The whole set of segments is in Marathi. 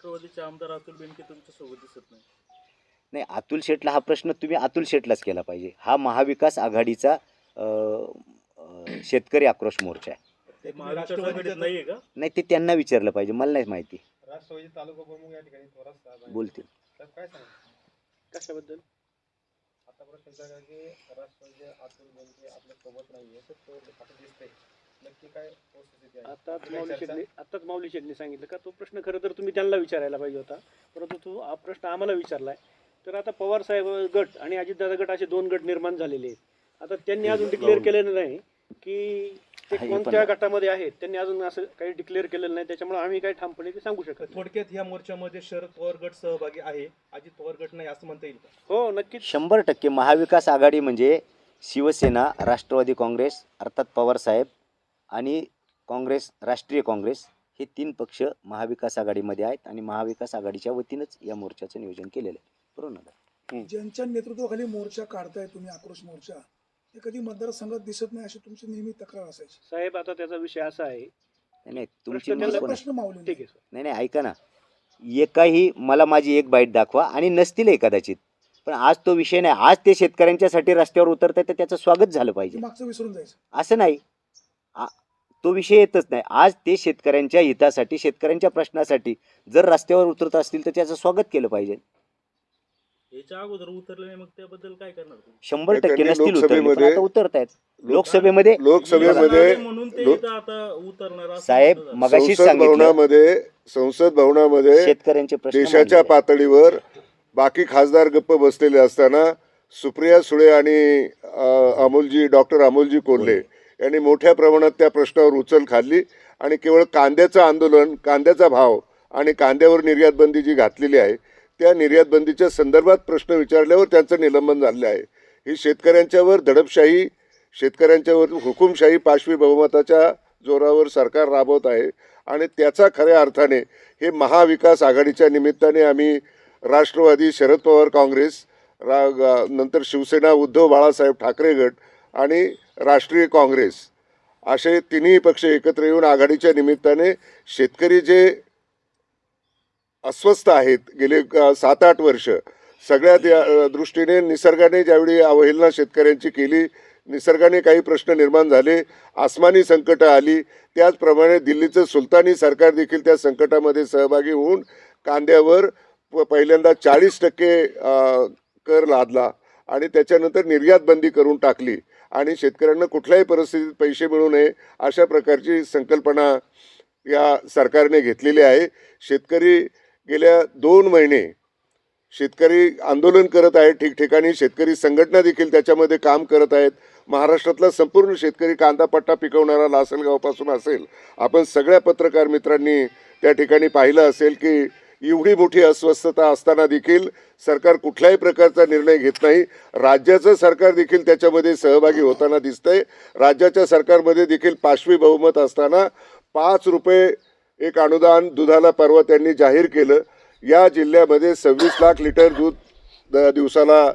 राष्ट्रवादीचे आमदार अतुल बेनके तुमच्यासोबत दिसत नाही. नाही अतुल शेटला हा प्रश्न तुम्ही अतुल शेटलाच केला पाहिजे. हा महाविकास आघाडीचा अ, अ, शेतकरी आक्रोश मोर्चा आहे. ते महाराष्ट्र आघाडीत नाहीये का? नाही ते त्यांना विचारलं पाहिजे. मला नाही माहिती. राष्ट्रवादी तालुका प्रमुख या ठिकाणी थोरात साहेब आहेत. बोलतील. साहेब काय सांगा? कशाबद्दल? आता प्रश्न विचारला की राष्ट्रवादी अतुल बेनके आपल्यासोबत नाहीये तर तो आता दिसतंय. नक्की काय परिस्थिती आहे आताच माऊली? शेटने आताच माऊली शेटने सांगितलं का तो प्रश्न खरं तर तुम्ही त्यांना विचारायला पाहिजे होता परंतु तो हा प्रश्न आम्हाला विचारलाय. तर आता पवार साहेब गट आणि अजितदादा गट असे दोन गट निर्माण झालेले आहेत. आता त्यांनी अजून डिक्लेअर केलेलं नाही की ते कोणत्या आहे. गटामध्ये आहेत. त्यांनी अजून असं काही डिक्लेअर केलेलं नाही. त्याच्यामुळे आम्ही काही ठामपणे ते सांगू शकत. थोडक्यात या मोर्चामध्ये शरद पवार गट सहभागी आहे अजित पवार गट नाही असं म्हणता येईल का? हो नक्कीच. शंभर टक्के महाविकास आघाडी म्हणजे शिवसेना राष्ट्रवादी काँग्रेस अर्थात पवारसाहेब आणि काँग्रेस राष्ट्रीय काँग्रेस हे तीन पक्ष महाविकास आघाडीमध्ये आहेत आणि महाविकास आघाडीच्या वतीनंच या मोर्चाचं नियोजन केलेलं आहे. बरोबर ना ज्यांच्या नेतृत्वाखाली मोर्चा काढताय तुम्ही आक्रोश मोर्चा ते कधी मतदारसंघात दिसत नाही अशी तुमची नेहमी तक्रार असायची. साहेब आता त्याचा विषय असा आहे. नाही नाही तुमची प्रश्न सर नाही नाही ऐका ना. एकाही मला माझी एक बाईट दाखवा आणि नसतीलही कदाचित पण आज तो विषय नाही. आज ते शेतकऱ्यांच्यासाठी रस्त्यावर उतरत आहे तर त्याचं स्वागत झालं पाहिजे. मागचं विसरून जायचं. असं नाही. तो विषय येतच नाही. आज ते शेतकऱ्यांच्या हितासाठी शेतकऱ्यांच्या प्रश्नासाठी जर रस्त्यावर उतरत असतील तर त्याचं स्वागत केलं पाहिजे. याच्या अगोदर उतरले नाही मग त्याबद्दल काय करणार तुम्ही? शंभर टक्के त्यांनी नसतील उतरले पण लोकसभेमध्ये- आता उतरत आहेत लोकसभेमध्ये लोकसभेमध्ये म्हणून ते लोक- इथं आता उतरणार असं साहेब म्हणतात. मगाशीच संसद सांगितलं. भवनामध्ये संसद भवनामध्ये शेतकऱ्यांचे प्रश्न देशाच्या. पातळीवर बाकी खासदार गप्प बसलेले असताना सुप्रिया सुळे आणि अ, अमोलजी डॉक्टर अमोलजी कोल्हे यांनी मोठ्या प्रमाणात त्या प्रश्नावर उचल खाल्ली आणि केवळ कांद्याचं आंदोलन कांद्याचा भाव आणि कांद्यावर निर्यातबंदी जी घातलेली आहे त्या निर्यातबंदीच्या संदर्भात प्रश्न विचारल्यावर त्यांचं निलंबन झालेलं आहे. ही शेतकऱ्यांच्यावर दडपशाही शेतकऱ्यांच्यावर हुकुमशाही पाशवी बहुमताच्या जोरावर सरकार राबवत आहे आणि त्याचा खऱ्या अर्थाने हे महाविकास आघाडीच्या निमित्ताने आम्ही राष्ट्रवादी शरद पवार काँग्रेस रा नंतर शिवसेना उद्धव बाळासाहेब ठाकरे गट आणि राष्ट्रीय काँग्रेस असे तिन्ही पक्ष एकत्र येऊन आघाडीच्या निमित्ताने शेतकरी जे अस्वस्थ आहेत गेले सात आठ वर्ष सगळ्यात या दृष्टीने निसर्गाने ज्यावेळी अवहेलना शेतकऱ्यांची केली निसर्गाने काही प्रश्न निर्माण झाले आसमानी संकटं आली त्याचप्रमाणे दिल्लीचं सुलतानी सरकार देखील त्या संकटामध्ये सहभागी होऊन कांद्यावर प- पहिल्यांदा चाळीस टक्के कर लादला आणि त्याच्यानंतर निर्यात बंदी करून टाकली. आणि शेतकऱ्यांना कुठल्याही परिस्थितीत पैसे मिळू नये अशा प्रकारची संकल्पना या सरकारने घेतलेली आहे. शेतकरी गेल्या दोन महिने शेतकरी आंदोलन करत आहेत. ठिकठिकाणी शेतकरी संघटना देखील त्याच्यामध्ये काम करत आहेत. महाराष्ट्रातला संपूर्ण शेतकरी कांदा पट्टा पिकवणारा लासलगावपासून असेल. आपण सगळ्या पत्रकार मित्रांनी त्या ठिकाणी पाहिलं असेल की एवढी मोठी अस्वस्थता असताना देखील सरकार कुठल्याही प्रकारचा निर्णय घेत नाही. राज्याचं सरकार देखील त्याच्यामध्ये सहभागी होताना दिसतंय. राज्याच्या सरकारमध्ये देखील पाचवी बहुमत असताना पाच रुपये एक अनुदान दुधाला परवा त्यांनी जाहीर केलं. या जिल्ह्यामध्ये सव्वीस लाख लिटर दूध द- दिवसाला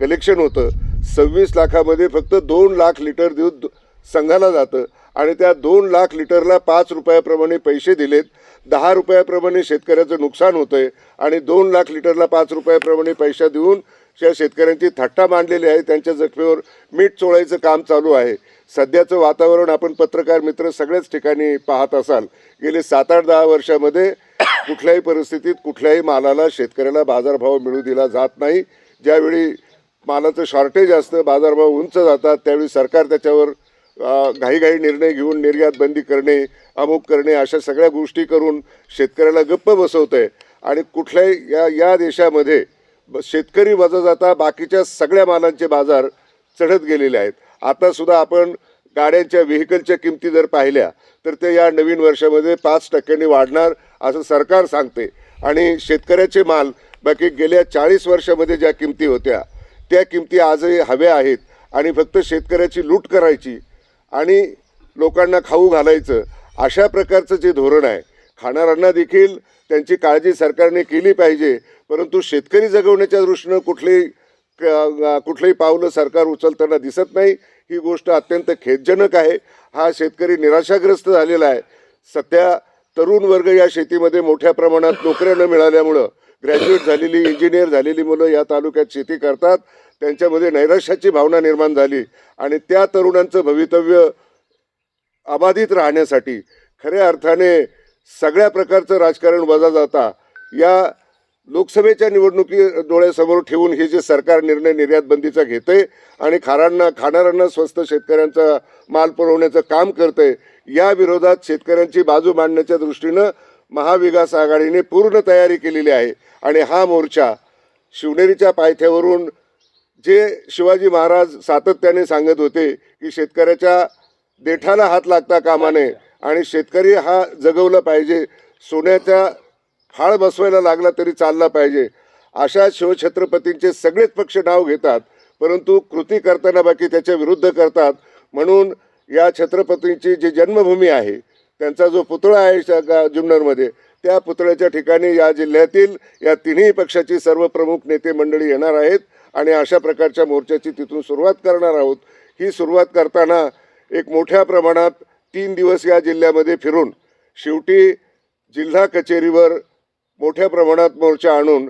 कलेक्शन होतं. सव्वीस लाखामध्ये फक्त दोन लाख लिटर दूध संघाला जातं. आणि त्या दोन लाख लिटरला पाच रुपयाप्रमाणे पैसे दिलेत. दहा रुपयाप्रमाणे शेतकऱ्याचं नुकसान होतंय आणि दोन लाख लिटरला पाच रुपयाप्रमाणे पैसा देऊन त्या शेतकऱ्यांची थट्टा मांडलेली आहे. त्यांच्या जखमेवर मीठ चोळायचं काम चालू आहे. सध्याचं वातावरण आपण पत्रकार मित्र सगळ्याच ठिकाणी पाहत असाल. गेले सात आठ दहा वर्षामध्ये कुठल्याही परिस्थितीत कुठल्याही मालाला शेतकऱ्याला बाजारभाव मिळू दिला जात नाही. ज्यावेळी मालाचं शॉर्टेज असतं बाजारभाव उंच जातात त्यावेळी सरकार त्याच्यावर घाईघाई निर्णय घेऊन निर्यात बंदी करणे अमुक करणे अशा सगळ्या गोष्टी करून शेतकऱ्याला गप्प बसवत आहे आणि कुठल्याही या या देशामध्ये ब- शेतकरी वजा जाता बाकीच्या सगळ्या मालांचे बाजार चढत गेलेले आहेत. आतासुद्धा आपण गाड्यांच्या व्हेकलच्या किमती जर पाहिल्या तर ते या नवीन वर्षामध्ये पाच टक्क्यांनी वाढणार असं सरकार सांगते. आणि शेतकऱ्याचे माल बाकी गेल्या चाळीस वर्षामध्ये ज्या किमती होत्या त्या किमती आजही हव्या आहेत. आणि फक्त शेतकऱ्याची लूट करायची आणि लोकांना खाऊ घालायचं अशा प्रकारचं जे धोरण आहे खाणाऱ्यांना देखील त्यांची काळजी सरकारने केली पाहिजे. परंतु शेतकरी जगवण्याच्या दृष्टीनं कुठलीही कुठलंही पावलं सरकार उचलताना दिसत नाही. ही गोष्ट अत्यंत खेदजनक आहे. हा शेतकरी निराशाग्रस्त झालेला आहे. सध्या तरुण वर्ग या शेतीमध्ये मोठ्या प्रमाणात नोकऱ्या न मिळाल्यामुळं ग्रॅज्युएट झालेली इंजिनियर झालेली मुलं या तालुक्यात शेती करतात. त्यांच्यामध्ये नैराश्याची भावना निर्माण झाली आणि त्या तरुणांचं भवितव्य अबाधित राहण्यासाठी खऱ्या अर्थाने सगळ्या प्रकारचं राजकारण वजा जाता या लोकसभेच्या निवडणुकी डोळ्यासमोर ठेवून हे जे सरकार निर्णय निर्यात बंदीचा आणि खारांना खाणाऱ्यांना स्वस्त शेतकऱ्यांचा माल पुरवण्याचं काम करतंय या विरोधात शेतकऱ्यांची बाजू मांडण्याच्या दृष्टीनं महाविकास आघाडीने पूर्ण तयारी केलेली आहे. आणि हा मोर्चा शिवनेरीच्या पायथ्यावरून जे शिवाजी महाराज सातत्याने सांगत होते की शेतकऱ्याच्या देठाला हात लागता कामा नये आणि शेतकरी हा जगवला पाहिजे सोन्याच्या फाळ बसवायला लागला तरी चालला पाहिजे. अशा शिवछत्रपतींचे सगळेच पक्ष नाव घेतात परंतु कृती करताना बाकी त्याच्या विरुद्ध करतात. म्हणून या छत्रपतींची जी जन्मभूमी आहे त्यांचा जो पुतळा आहे जुन्नरमध्ये त्या पुतळ्याच्या ठिकाणी या जिल्ह्यातील या तिन्ही पक्षाची सर्व प्रमुख नेते मंडळी येणार आहेत. आणि अशा प्रकारच्या मोर्चाची तिथून सुरुवात करणार आहोत. ही सुरुवात करताना एक मोठ्या प्रमाणात तीन दिवस या जिल्ह्यामध्ये फिरून शेवटी जिल्हा कचेरीवर मोठ्या प्रमाणात मोर्चा आणून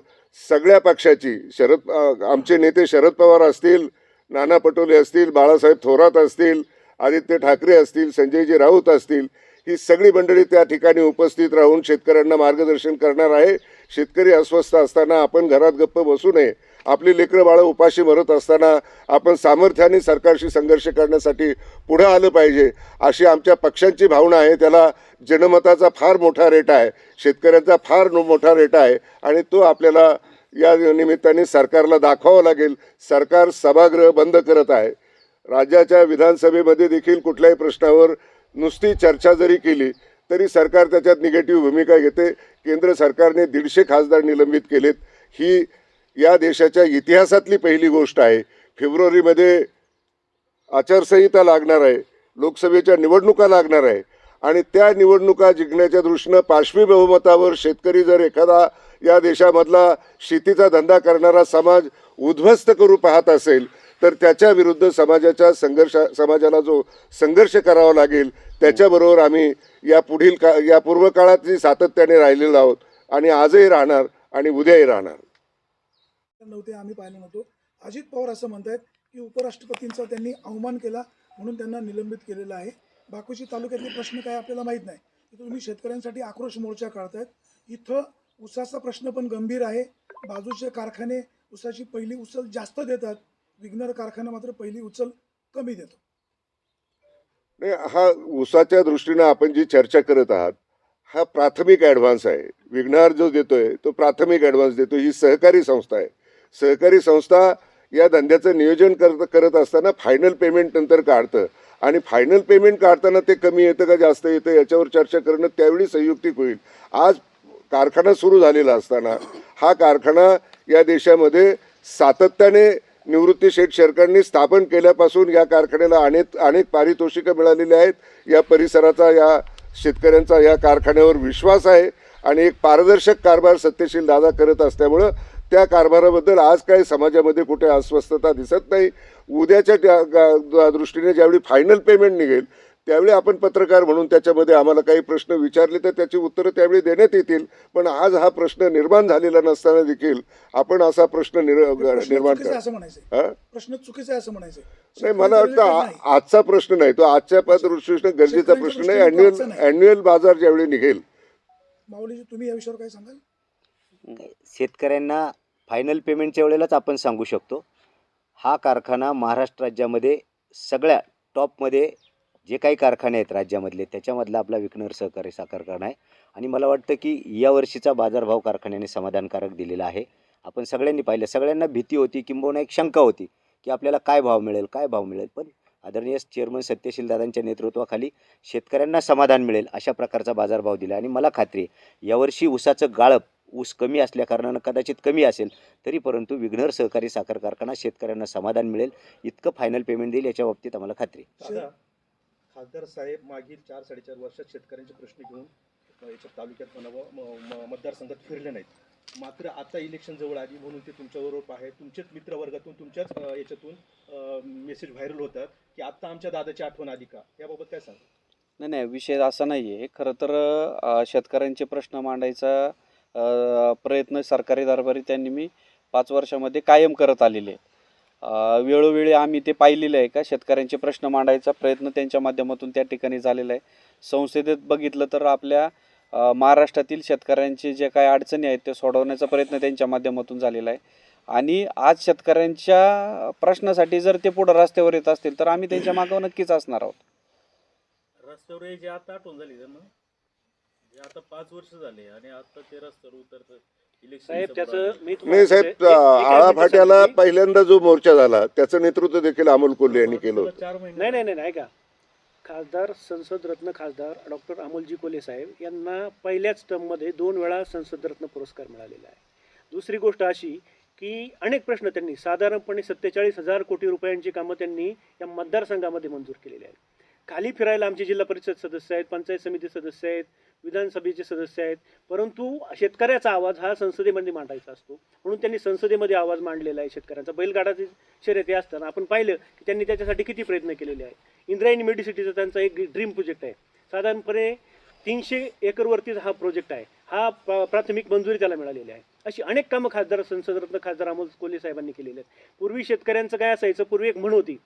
सगळ्या पक्षाची शरद आमचे नेते शरद पवार असतील नाना पटोले असतील बाळासाहेब थोरात असतील आदित्य ठाकरे असतील संजयजी राऊत असतील ही सगळी मंडळी त्या ठिकाणी उपस्थित राहून शेतकऱ्यांना मार्गदर्शन करणार आहे. शेतकरी अस्वस्थ असताना आपण घरात गप्प बसू नये. आपली लेकरं बाळं उपाशी मरत असताना आपण सामर्थ्याने सरकारशी संघर्ष करण्यासाठी पुढे आलं पाहिजे अशी आमच्या पक्षांची भावना आहे. त्याला जनमताचा फार मोठा रेट आहे शेतकऱ्यांचा फार मोठा रेट आहे आणि तो आपल्याला या निमित्ताने सरकारला दाखवावं लागेल. सरकार सभागृह बंद करत आहे. राज्याच्या विधानसभेमध्ये देखील कुठल्याही प्रश्नावर नुसती चर्चा जरी केली तरी सरकार त्याच्यात निगेटिव्ह भूमिका घेते. केंद्र सरकारने दीडशे खासदार निलंबित केलेत. ही या देशाच्या इतिहासातली पहिली गोष्ट आहे. फेब्रुवारीमध्ये आचारसंहिता लागणार आहे. लोकसभेच्या निवडणुका लागणार आहे. आणि त्या निवडणुका जिंकण्याच्या दृष्टीनं पाशवी बहुमतावर शेतकरी जर एखादा या देशामधला शेतीचा धंदा करणारा समाज उद्ध्वस्त करू पाहत असेल तर त्याच्या विरुद्ध समाजाच्या संघर्ष समाजाला जो संघर्ष करावा लागेल त्याच्याबरोबर आम्ही या पुढील का या पूर्व काळातही सातत्याने राहिलेलो आहोत. आणि आजही राहणार आणि उद्याही राहणार. नव्हते आम्ही पाहिलं नव्हतो. अजित पवार असं म्हणतायत की उपराष्ट्रपतींचा त्यांनी अवमान केला म्हणून त्यांना निलंबित केलेलं आहे. बाकुशी तालुक्यातले प्रश्न काय आपल्याला माहीत नाही. इथं तुम्ही शेतकऱ्यांसाठी आक्रोश मोर्चा काढतायत. इथं ऊसाचा प्रश्न पण गंभीर आहे. बाजूचे कारखाने ऊसाची पहिली उचल जास्त देतात. विघ्नर कारखाना मात्र पहिली उचल कमी देतो. नाही हा ऊसाच्या दृष्टीनं आपण जी चर्चा करत आहात हा प्राथमिक ॲडव्हान्स आहे. विघ्नहार जो देतोय तो प्राथमिक ॲडव्हान्स देतो. ही सहकारी संस्था आहे. सहकारी संस्था या धंद्याचं नियोजन करत करत असताना फायनल पेमेंट नंतर काढतं. आणि फायनल पेमेंट काढताना ते कमी येतं का जास्त येतं याच्यावर चर्चा करणं त्यावेळी संयुक्तिक होईल. आज कारखाना सुरू झालेला असताना हा कारखाना या देशामध्ये सातत्याने निवृत्ती शेठ शेरकरांनी स्थापन केल्यापासून या कारखान्याला अनेक अनेक पारितोषिकं मिळालेली आहेत. या परिसराचा या शेतकऱ्यांचा या कारखान्यावर विश्वास आहे. आणि एक पारदर्शक कारभार सत्यशील दादा करत असल्यामुळं त्या कारभाराबद्दल आज काय समाजामध्ये कुठे अस्वस्थता दिसत नाही. उद्याच्या त्या दृष्टीने ज्यावेळी फायनल पेमेंट निघेल त्यावेळी आपण पत्रकार म्हणून त्याच्यामध्ये आम्हाला काही प्रश्न विचारले तर त्याची उत्तरं त्यावेळी देण्यात येतील. पण आज हा प्रश्न निर्माण झालेला नसताना देखील आपण असा प्रश्न निर निर्माण हा? प्रश्न चुकीचा असं म्हणायचं नाही मला वाटतं आजचा प्रश्न नाही. तो आजच्या दृष्टीनं गरजेचा प्रश्न नाही. अॅन्युअल. अॅन्युअल बाजार ज्यावेळी निघेल. माऊलीजी तुम्ही या विषयावर काय सांगाल? शेतकऱ्यांना फायनल पेमेंटच्या वेळेलाच आपण सांगू शकतो हा कारखाना महाराष्ट्र राज्यामध्ये सगळ्या टॉपमध्ये जे काही कारखाने आहेत राज्यामधले त्याच्यामधला आपला विकनर सहकारी साखर कारखाना आहे. आणि मला वाटतं की यावर्षीचा बाजारभाव कारखान्याने समाधानकारक दिलेला आहे. आपण सगळ्यांनी पाहिलं सगळ्यांना भीती होती किंबहुना एक शंका होती की आपल्याला काय भाव मिळेल काय भाव मिळेल. पण आदरणीय चेअरमन सत्यशील दादांच्या नेतृत्वाखाली शेतकऱ्यांना समाधान मिळेल अशा प्रकारचा बाजारभाव दिला. आणि मला खात्री आहे यावर्षी ऊसाचं गाळप ऊस कमी असल्याकारणानं कदाचित कमी असेल तरी परंतु विघ्नर सहकारी साखर कारखाना शेतकऱ्यांना समाधान मिळेल इतकं फायनल पेमेंट देईल याच्या बाबतीत आम्हाला खात्री खासदार साहेब मागील चार साडेचार वर्षात शेतकऱ्यांचे प्रश्न घेऊन याच्या तालुक्यात म्हणावं म- म- मतदारसंघात फिरले नाहीत. मात्र आता इलेक्शन जवळ आली म्हणून ते तुमच्याबरोबर आहे तुमचेच मित्रवर्गातून तुमच्याच याच्यातून मेसेज व्हायरल होतात की आत्ता आमच्या दादाची आठवण आली का? याबाबत काय सांग नाही नाही विषय असा नाही आहे खरं तर शेतकऱ्यांचे प्रश्न मांडायचा प्रयत्न सरकारी दरबारी त्यांनी मी पाच वर्षामध्ये कायम करत आलेले. आहे. वेळोवेळी आम्ही ते पाहिलेलं आहे का? शेतकऱ्यांचे प्रश्न मांडायचा प्रयत्न त्यांच्या माध्यमातून त्या ठिकाणी झालेला आहे. संसदेत बघितलं तर आपल्या महाराष्ट्रातील शेतकऱ्यांचे जे काही अडचणी आहेत ते सोडवण्याचा प्रयत्न त्यांच्या माध्यमातून झालेला आहे. आणि आज शेतकऱ्यांच्या प्रश्नासाठी जर ते पुढं रस्त्यावर येत असतील तर आम्ही त्यांच्या मागं नक्कीच असणार आहोत. रस्त्यावर यायची आता पाच वर्ष झाले आणि आता ते रस्त्यावर इलेक्शन साहेब त्याचं मी तुम्हाला नाही साहेब एक- एक- एक आळा फाट्याला सांगतो. पहिल्यांदा जो मोर्चा झाला त्याचं नेतृत्व देखील अमोल कोल्हे यांनी केलं होतं. चार महिने नाही नाही नाही नाही का खासदार संसद रत्न खासदार डॉक्टर अमोलजी कोले साहेब यांना पहिल्याच टर्ममध्ये दोन वेळा संसद रत्न पुरस्कार मिळालेला आहे. दुसरी गोष्ट अशी की अनेक प्रश्न त्यांनी साधारणपणे सत्तेचाळीस हजार कोटी रुपयांची कामं त्यांनी या मतदारसंघामध्ये मंजूर केलेली आहेत. खाली फिरायला आमचे जिल्हा परिषद सदस्य आहेत पंचायत समिती सदस्य आहेत विधानसभेचे सदस्य आहेत. परंतु शेतकऱ्याचा आवाज हा संसदेमध्ये मांडायचा असतो. म्हणून त्यांनी संसदेमध्ये आवाज मांडलेला आहे शेतकऱ्यांचा. बैलगाडाची शर्यती असताना आपण पाहिलं की त्यांनी त्याच्यासाठी किती प्रयत्न केलेले आहेत. इंद्रायणी मेडिसिटीचा त्यांचा एक ड्रीम प्रोजेक्ट आहे. साधारणपणे तीनशे एकरवरतीच हा प्रोजेक्ट आहे. हा प- प्राथमिक मंजुरी त्याला मिळालेली आहे. अशी अनेक कामं खासदार संसदरत्न खासदार अमोल कोल्हे साहेबांनी केलेली आहेत. पूर्वी शेतकऱ्यांचं काय असायचं? पूर्वी एक म्हण होती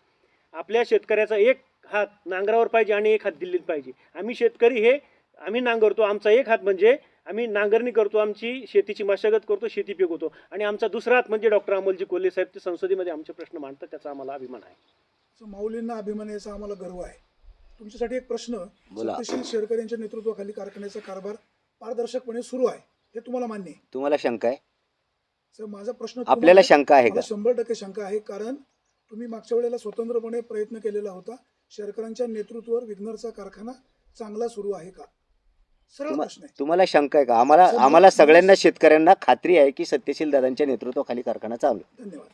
आपल्या शेतकऱ्याचा एक हात नांगरावर पाहिजे आणि एक हात दिल्लीत पाहिजे. आम्ही शेतकरी हे आम्ही नांगरतो आमचा एक हात म्हणजे आम्ही नांगरणी करतो आमची शेतीची मशागत करतो शेती पिकवतो. आणि आमचा दुसरा हात म्हणजे डॉक्टर अमोलजी कोल्हे साहेब ते संसदेमध्ये आमचे प्रश्न मांडतात त्याचा आम्हाला अभिमान आहे. So, माऊलींना अभिमान याचा आम्हाला गर्व आहे. तुमच्यासाठी एक प्रश्न बोला. सत्यशील शेरकर यांच्या नेतृत्वाखाली कारखान्याचा कारभार पारदर्शकपणे सुरू आहे हे तुम्हाला मान्य आहे. तुम्हाला शंका आहे? सर माझा प्रश्न आपल्याला शंका आहे मला का शंभर टक्के शंका आहे कारण तुम्ही मागच्या वेळेला स्वतंत्रपणे प्रयत्न केलेला होता. शेरकरांच्या नेतृत्वावर विघ्नरचा कारखाना चांगला सुरू आहे का? सरळ तुम्हा- प्रश्न आहे. तुम्हाला शंका आहे का? आम्हाला आम्हाला सगळ्यांना शेतकऱ्यांना खात्री आहे की सत्यशील दादांच्या नेतृत्वाखाली कारखाना चालू. धन्यवाद.